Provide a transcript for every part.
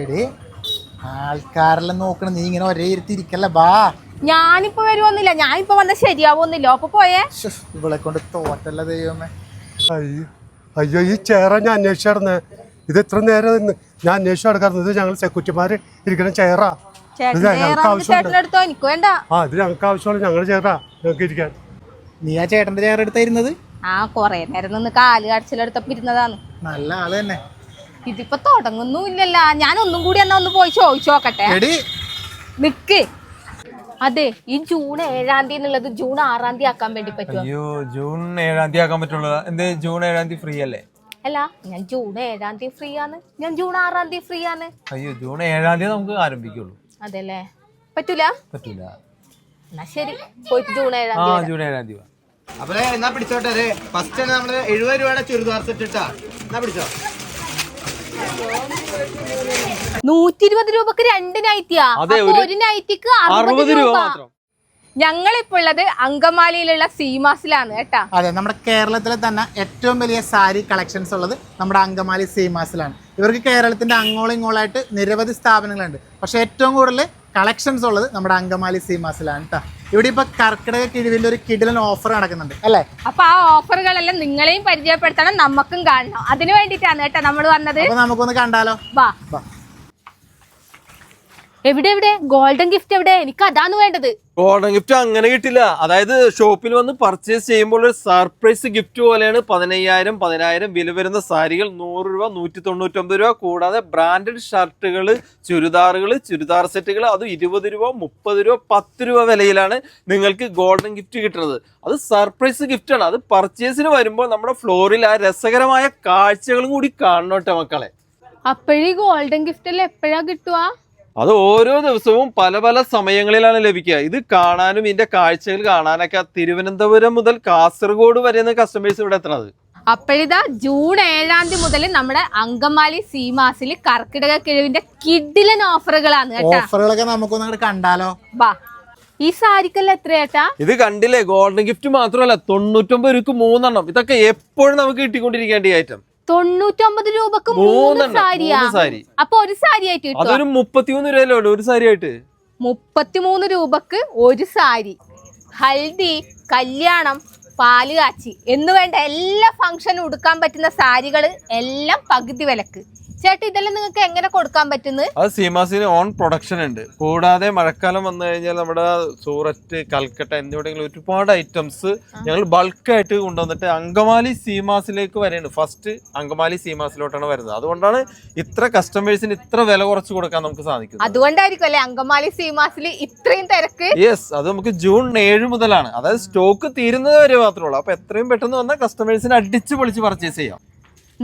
എടി ആൾക്കാരെല്ലാം നോക്കണം. നീ ഇങ്ങനെ ഒരേ ഇരുത്തിരിക്കല്ല ബാ ഞാനിപ്പോ വരുവൊന്നുമില്ല. ഞാനിപ്പോ വന്ന ശരിയാവൊന്നുമില്ല. അപ്പൊ പോയേ. ഇവളെ കൊണ്ട് തോറ്റല്ല ദൈവമേ. അയ്യോ അയ്യോ ഈ ചേറ ഞാൻ അന്വേഷിച്ചായിരുന്നേ ഇത് എത്ര നേരം നിന്ന് ഞാൻ അന്വേഷിച്ചു നടക്കാറുണ്ട്. ഇത് ഞങ്ങൾ സെക്യൂരിറ്റിമാര് ഇരിക്കുന്ന ചെയറാ ഇത് ഞങ്ങൾക്ക് ആവശ്യമുണ്ട്. ചേട്ടനെടുത്തോ എനിക്ക് വേണ്ട. ആ ഇത് ഞങ്ങൾക്ക് ആവശ്യമുള്ള ഞങ്ങളുടെ ചെയറാ ഞങ്ങൾക്ക് ഇരിക്കാൻ. നീ ആ ചേട്ടന്റെ ചേർ എടുത്തായിരുന്നത് ആ കൊറേ നേരം നിന്ന് കാൽ കടച്ചിലെടുത്തപ്പോ ഇരുന്നതാണ്. നല്ല ആൾ തന്നെ. ഇതിപ്പോ തുടങ്ങുന്നുമില്ലല്ല. ഞാൻ ഒന്നും കൂടി എന്നാ ഒന്ന് പോയി ചോദിച്ചു നോക്കട്ടെ. നിക്ക്. അതെ ഈ ജൂൺ ഏഴാം തീയതി എന്നുള്ളത് ജൂൺ ആറാം തീയതി ആക്കാൻ വേണ്ടി പറ്റുമോ അയ്യോ ജൂൺ ഏഴാം തീയതി ആക്കാൻ പറ്റുള്ളൂ. എന്ത് ജൂൺ ഏഴാം തീയതി ഫ്രീ അല്ലേ? അല്ല ഞാൻ ജൂൺ ഏഴാം തീയതി ഫ്രീ ആണ്. ഞാൻ ജൂൺ ആറാം തീയതി ഫ്രീ ആണ്. അയ്യോ ജൂൺ ഏഴാം തീയതി നമുക്ക് ആരംഭിക്കുള്ളൂ. അതെല്ലേ? പറ്റൂല? പറ്റൂല. എന്നാ ശരി. പോയിട്ട് ജൂൺ ഏഴാം ആ തീയതി ജൂൺ ഏഴാം തീയതി അപ്പോൾ അപ്പൊ എന്നാ പിടിച്ചോട്ടെ ഫസ്റ്റ് നമ്മൾ എഴുപത് രൂപയുടെ ചുരിദാർ സെറ്റ് ഇട്ടാ. എന്നാ പിടിച്ചോ? നൂറ്റി ഇരുപത് രൂപക്ക് രണ്ട് നൈറ്റിയാ അപ്പൊ ഒരു നൈറ്റിക്ക് അറുപത് രൂപ ഞങ്ങളിപ്പോ ഉള്ളത് അങ്കമാലിയിലുള്ള സീമാസിലാണ് കേട്ടാ. അതെ നമ്മുടെ കേരളത്തിലെ തന്നെ ഏറ്റവും വലിയ സാരി കളക്ഷൻസ് ഉള്ളത് നമ്മുടെ അങ്കമാലി സീമാസിലാണ്. ഇവർക്ക് കേരളത്തിന്റെ അങ്ങോളം ഇങ്ങോളായിട്ട് നിരവധി സ്ഥാപനങ്ങളുണ്ട്. പക്ഷെ ഏറ്റവും കൂടുതൽ കളക്ഷൻസ് ഉള്ളത് നമ്മുടെ അങ്കമാലി സീമാസിലാണ് കേട്ടോ. ഇവിടെ ഇപ്പൊ കർക്കിടക കിഴിവിന്റെ ഒരു കിടിലൻ ഓഫർ നടക്കുന്നുണ്ട്. അല്ലേ? അപ്പൊ ആ ഓഫറുകളെല്ലാം നിങ്ങളെയും പരിചയപ്പെടുത്തണം നമുക്കും കാണണം. അതിനു വേണ്ടിട്ടാണ് കേട്ടോ നമ്മൾ വന്നത്. നമുക്കൊന്ന് കണ്ടാലോ? വാ. എവിടെ എവിടെ? ഗോൾഡൻ ഗിഫ്റ്റ് എവിടെ? എനിക്ക് അതാണ് വേണ്ടത്. ഗോൾഡൻ ഗിഫ്റ്റ് അങ്ങനെ കിട്ടില്ല. അതായത് ഷോപ്പിൽ വന്ന് പർച്ചേസ് ചെയ്യുമ്പോൾ ഒരു സർപ്രൈസ് ഗിഫ്റ്റ് പോലെയാണ് പതിനയ്യായിരം പതിനായിരം വില വരുന്ന സാരികൾ. നൂറ് രൂപ നൂറ്റി തൊണ്ണൂറ്റൊമ്പത് രൂപ. കൂടാതെ ബ്രാൻഡഡ് ഷർട്ടുകൾ ചുരിദാറുകൾ ചുരിദാർ സെറ്റുകൾ അത് ഇരുപത് രൂപ മുപ്പത് രൂപ പത്ത് രൂപ വിലയിലാണ് നിങ്ങൾക്ക് ഗോൾഡൻ ഗിഫ്റ്റ് കിട്ടുന്നത്. അത് സർപ്രൈസ് ഗിഫ്റ്റ് ആണ്. അത് പർച്ചേസിന് വരുമ്പോൾ നമ്മുടെ ഫ്ലോറിൽ ആ രസകരമായ കാഴ്ചകളും കൂടി കാണണം കേട്ടോ മക്കളെ. അപ്പോഴീ ഗോൾഡൻ ഗിഫ്റ്റ് എല്ലാം എപ്പോഴാ കിട്ടുക അത് ഓരോ ദിവസവും പല പല സമയങ്ങളിലാണ് ലഭിക്കുക. ഇത് കാണാനും ഇതിന്റെ കാഴ്ചകൾ കാണാനൊക്കെ തിരുവനന്തപുരം മുതൽ കാസർഗോഡ് വരെയാണ് കസ്റ്റമേഴ്സ് ഇവിടെ എത്തണത് അപ്പോഴിതാ ജൂൺ ഏഴാം തീയതി മുതൽ നമ്മുടെ അങ്കമാലി സീമാസിൽ കർക്കിടക കിഴവിന്റെ കിഡിലൻ ഓഫറുകളാണ് കേട്ടോ. ഓഫറുകളൊക്കെ നമുക്കൊന്ന് കണ്ടാലോ? വാ. ഈ സാരിക്കല്ല എത്ര ചേട്ടാ ഇത് കണ്ടില്ലേ ഗോൾഡൻ ഗിഫ്റ്റ് മാത്രമല്ല തൊണ്ണൂറ്റൊമ്പത് രൂപ മൂന്നെണ്ണം. ഇതൊക്കെ എപ്പോഴും നമുക്ക് കിട്ടിക്കൊണ്ടിരിക്കേണ്ട ഐറ്റം തൊണ്ണൂറ്റൊമ്പത് രൂപക്ക് മൂന്ന് സാരിയാ. സാരി. അപ്പൊ ഒരു സാരി ആയിട്ട് അതൊരു മുപ്പത്തിമൂന്ന് രൂപയല്ലേ ഒരു സാരി ആയിട്ട് മുപ്പത്തിമൂന്ന് രൂപക്ക് ഒരു സാരി. ഹൽദി കല്യാണം പാൽ കാച്ചി. എന്ന് വേണ്ട എല്ലാ ഫംഗ്ഷനും ഉടുക്കാൻ പറ്റുന്ന സാരികൾ എല്ലാം പകുതി വിലക്ക്. ചേട്ടാ ഇതെല്ലാം നിങ്ങൾക്ക് എങ്ങനെ കൊടുക്കാൻ പറ്റുന്നത് അത് സീമാസിന് ഓൺ പ്രൊഡക്ഷൻ ഉണ്ട്. കൂടാതെ മഴക്കാലം വന്നു കഴിഞ്ഞാൽ നമ്മുടെ സൂററ്റ് കൽക്കട്ട എന്നിവിടെയെങ്കിലും ഒരുപാട് ഐറ്റംസ് ഞങ്ങൾ ബൾക്കായിട്ട് കൊണ്ടുവന്നിട്ട് അങ്കമാലി സീമാസിലേക്ക് വരെയാണ് ഫസ്റ്റ് അങ്കമാലി സീമാസിലോട്ടാണ് വരുന്നത്. അതുകൊണ്ടാണ് ഇത്ര കസ്റ്റമേഴ്സിന് ഇത്ര വില കുറച്ച് കൊടുക്കാൻ നമുക്ക് സാധിക്കുന്നത്. അതുകൊണ്ടായിരിക്കും അല്ലെ? അങ്കമാലി സീമാസിൽ ഇത്രയും തിരക്ക്? യെസ് അത് നമുക്ക് ജൂൺ ഏഴ് മുതലാണ്. അതായത് സ്റ്റോക്ക് തീരുന്നത് വരെ മാത്രമേ ഉള്ളൂ. അപ്പൊ എത്രയും പെട്ടെന്ന് വന്നാൽ കസ്റ്റമേഴ്സിന് അടിച്ച് പൊളിച്ച് പർച്ചേസ് ചെയ്യാം.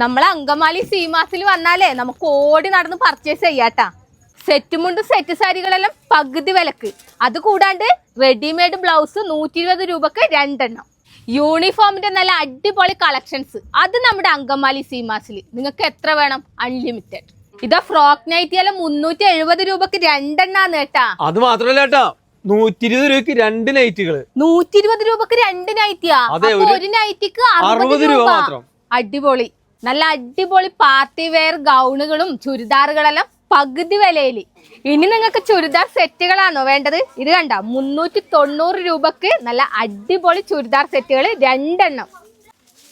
നമ്മൾ അങ്കമാലി സീമാസിൽ വന്നാലേ നമുക്ക് ഓടി നടന്ന് പർച്ചേസ് ചെയ്യാട്ടാ. സെറ്റ് മുണ്ടും സെറ്റ് സാരികളെല്ലാം പകുതി വിലക്ക്. അത് കൂടാണ്ട് റെഡിമെയ്ഡ് ബ്ലൗസ് നൂറ്റി ഇരുപത് രൂപക്ക് രണ്ടെണ്ണം. യൂണിഫോമിന്റെ നല്ല അടിപൊളി കളക്ഷൻസ് അത് നമ്മുടെ അങ്കമാലി സീമാസിൽ. നിങ്ങൾക്ക് എത്ര വേണം? അൺലിമിറ്റഡ് ഇതാ ഫ്രോക്ക് നൈറ്റി എല്ലാം മുന്നൂറ്റി എഴുപത് രൂപക്ക് രണ്ടെണ്ണാന്ന് കേട്ടാ. അത് മാത്രമല്ല കേട്ടാ. നൂറ്റി ഇരുപത് രൂപയ്ക്ക് രണ്ട് നൈറ്റുകൾ നൂറ്റി ഇരുപത് രൂപക്ക് രണ്ട് നൈറ്റിയാ ഒരു നൈറ്റിക്ക് അറുപത് രൂപ. അടിപൊളി. നല്ല അടിപൊളി പാർട്ടി വെയർ ഗൗണുകളും ചുരിദാറുകളെല്ലാം പകുതി വിലയിൽ. ഇനി നിങ്ങൾക്ക് ചുരിദാർ സെറ്റുകളാണോ വേണ്ടത്? ഇത് കണ്ട? മുന്നൂറ്റി തൊണ്ണൂറ് രൂപക്ക് നല്ല അടിപൊളി ചുരിദാർ സെറ്റുകൾ രണ്ടെണ്ണം.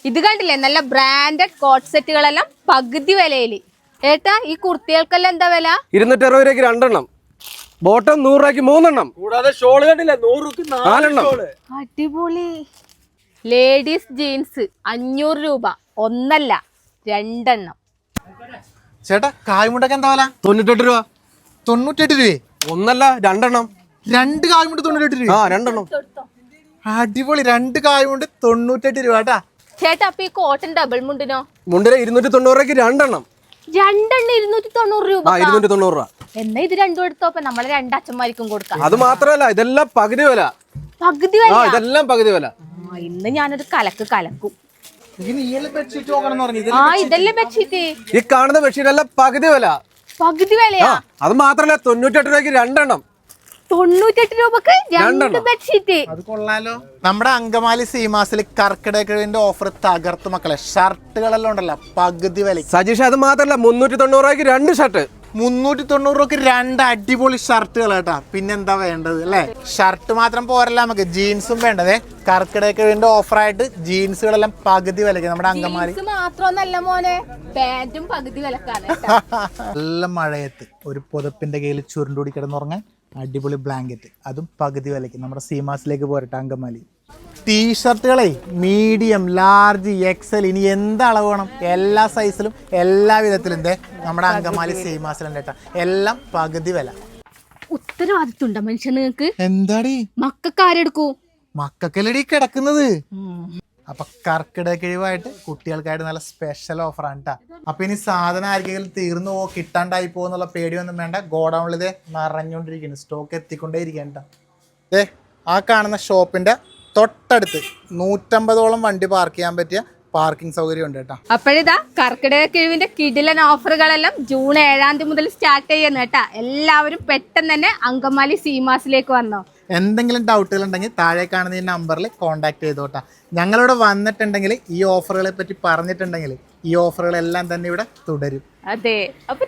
ഇത് കണ്ടില്ലേ? നല്ല ബ്രാൻഡഡ് കോട്ട് സെറ്റുകളെല്ലാം പകുതി വിലയിൽ. ഏട്ടാ ഈ കുർത്തികൾക്കെല്ലാം എന്താ വില? ഇരുന്നൂറ്റി അറുപത് രൂപയ്ക്ക് രണ്ടെണ്ണം. ബോട്ടം നൂറ് രൂപയ്ക്ക് മൂന്നെണ്ണം. കൂടാതെ ഷോൾ കണ്ടില്ല? നൂറ് നാലെണ്ണം. അടിപൊളി. ലേഡീസ് ജീൻസ് അഞ്ഞൂറ് രൂപ. ഒന്നല്ല. രണ്ടെണ്ണം. ചേട്ടാ കായ്മുണ്ടൊക്കെ എന്താ വില? തൊണ്ണൂറ്റെട്ട് രൂപ. തൊണ്ണൂറ്റെട്ട് രൂപ ഒന്നല്ല രണ്ടെണ്ണം. രണ്ട് കായ്മുണ്ട് തൊണ്ണൂറ്റെട്ട് രൂപ ആ രണ്ടെണ്ണം. അടിപൊളി രണ്ട് കായ്മുണ്ട് തൊണ്ണൂറ്റെട്ട് രൂപ കേട്ടാ. ചേട്ടാ അപ്പൊ ഈ കോട്ടൺ ഡബിൾ മുണ്ടിനോ? മുണ്ടിന് ഇരുന്നൂറ്റി തൊണ്ണൂറ് രൂപയ്ക്ക് രണ്ടെണ്ണം. രണ്ടെണ്ണം ഇരുന്നൂറ്റി തൊണ്ണൂറ് രൂപ. ആ ഇരുന്നൂറ്റി തൊണ്ണൂറ് രൂപ. എന്നാ ഇത് രണ്ടും എടുത്തോ അപ്പൊ നമ്മളെ രണ്ടച്ഛന്മാർക്കും കൊടുക്കാം. അത് മാത്രല്ല ഇതെല്ലാം പകുതി വില. പകുതി ആ വില ഇതെല്ലാം പകുതി വില. ആ, ഇന്ന് ഞാനൊരു കലക്ക് കലക്കും. ആ ഇതല്ലേ ബെഡ്ഷീറ്റ് ഈ കാണുന്ന ബെഡ്ഷീറ്റ് എല്ലാം പകുതി വില. പകുതി വിലയാ? അത് മാത്രല്ല തൊണ്ണൂറ്റെട്ട് രൂപയ്ക്ക് രണ്ടെണ്ണം. തൊണ്ണൂറ്റെട്ട് രൂപക്ക് രണ്ട് ബെഡ്ഷീറ്റ് അത് കൊള്ളാലോ. നമ്മുടെ അങ്കമാലി സീമാസിൽ കർക്കിടകഴിവിന്റെ ഓഫർ തകർത്ത് മക്കളെ. ഷർട്ടുകളെല്ലാം ഉണ്ടല്ലോ പകുതി വില സജീഷ് അത് മാത്രല്ല മുന്നൂറ്റി തൊണ്ണൂറ് രൂപയ്ക്ക് രണ്ട് ഷർട്ട് മുന്നൂറ്റി തൊണ്ണൂറ് രൂപക്ക് രണ്ട് അടിപൊളി ഷർട്ടുകൾ കേട്ടാ പിന്നെന്താ വേണ്ടത് അല്ലേ? ഷർട്ട് മാത്രം പോരല്ല നമുക്ക്. ജീൻസും വേണ്ടതേ. കർക്കിടക ഓഫർ ഓഫറായിട്ട് ജീൻസുകളെല്ലാം പകുതി വിലക്ക് നമ്മുടെ അങ്കമാലി. മാത്രമൊന്നല്ല മോനെ പാന്റും പകുതി വിലക്കാണ് കേട്ടോ. നല്ല മഴയത്ത് ഒരു പുതപ്പിന്റെ കയ്യിൽ ചുരുണ്ടൂടി കിടന്നുറങ്ങാൻ അടിപൊളി ബ്ലാങ്കറ്റ് അതും പകുതി വിലയ്ക്ക് നമ്മുടെ സീമാസിലേക്ക് പോരട്ടെ അങ്കമാലി. ടീഷർട്ടുകളെ മീഡിയം ലാർജ് എക്സൽ ഇനി എന്ത് അളവ് വേണം? എല്ലാ സൈസിലും എല്ലാ വിധത്തിലും ദേ നമ്മുടെ അങ്കമാലി സീമാസിലുണ്ട് കേട്ടോ. എല്ലാം പകുതി വില. ഉത്തരവാദിത്വണ്ടോ മനുഷ്യൻ നിങ്ങക്ക് എന്താടി? മക്കാരെടുക്കൂ മക്കക്കല്ലടി കിടക്കുന്നത്. അപ്പൊ കർക്കിടക കിഴിവായിട്ട് കുട്ടികൾക്കായിട്ട് നല്ല സ്പെഷ്യൽ ഓഫറാണ് കേട്ടോ അപ്പൊ ഇനി സാധനം ആർക്കെങ്കിലും തീർന്നു പോ കിട്ടാണ്ടായി പോകുന്നുള്ള പേടിയൊന്നും വേണ്ട. ഗോഡൗണിൽ ഇതേ നിറഞ്ഞുകൊണ്ടിരിക്കുന്നു. സ്റ്റോക്ക് എത്തിക്കൊണ്ടേ ഇരിക്കണ്ട ഏ ആ കാണുന്ന ഷോപ്പിന്റെ തൊട്ടടുത്ത് നൂറ്റമ്പതോളം വണ്ടി പാർക്ക് ചെയ്യാൻ പറ്റിയ പാർക്കിംഗ് സൗകര്യം ഉണ്ട് കേട്ടോ. അപ്പോഴിതാ കർക്കിടക കിഴിവിന്റെ കിടിലൻ ഓഫറുകളെല്ലാം ജൂൺ ഏഴാം തീയതി മുതൽ സ്റ്റാർട്ട് ചെയ്യുന്നു കേട്ടാ. എല്ലാവരും പെട്ടെന്ന് തന്നെ അങ്കമാലി സീമാസിലേക്ക് വന്നോ? എന്തെങ്കിലും ഡൗട്ടുകൾ ഉണ്ടെങ്കിൽ താഴെ കാണുന്ന ഈ നമ്പറിൽ കോൺടാക്ട് ചെയ്തോട്ടാ ഞങ്ങളിവിടെ വന്നിട്ടുണ്ടെങ്കിൽ ഈ ഓഫറുകളെ പറ്റി പറഞ്ഞിട്ടുണ്ടെങ്കിൽ ഈ ഓഫറുകളെല്ലാം തന്നെ ഇവിടെ തുടരും. അതെ. അപ്പൊ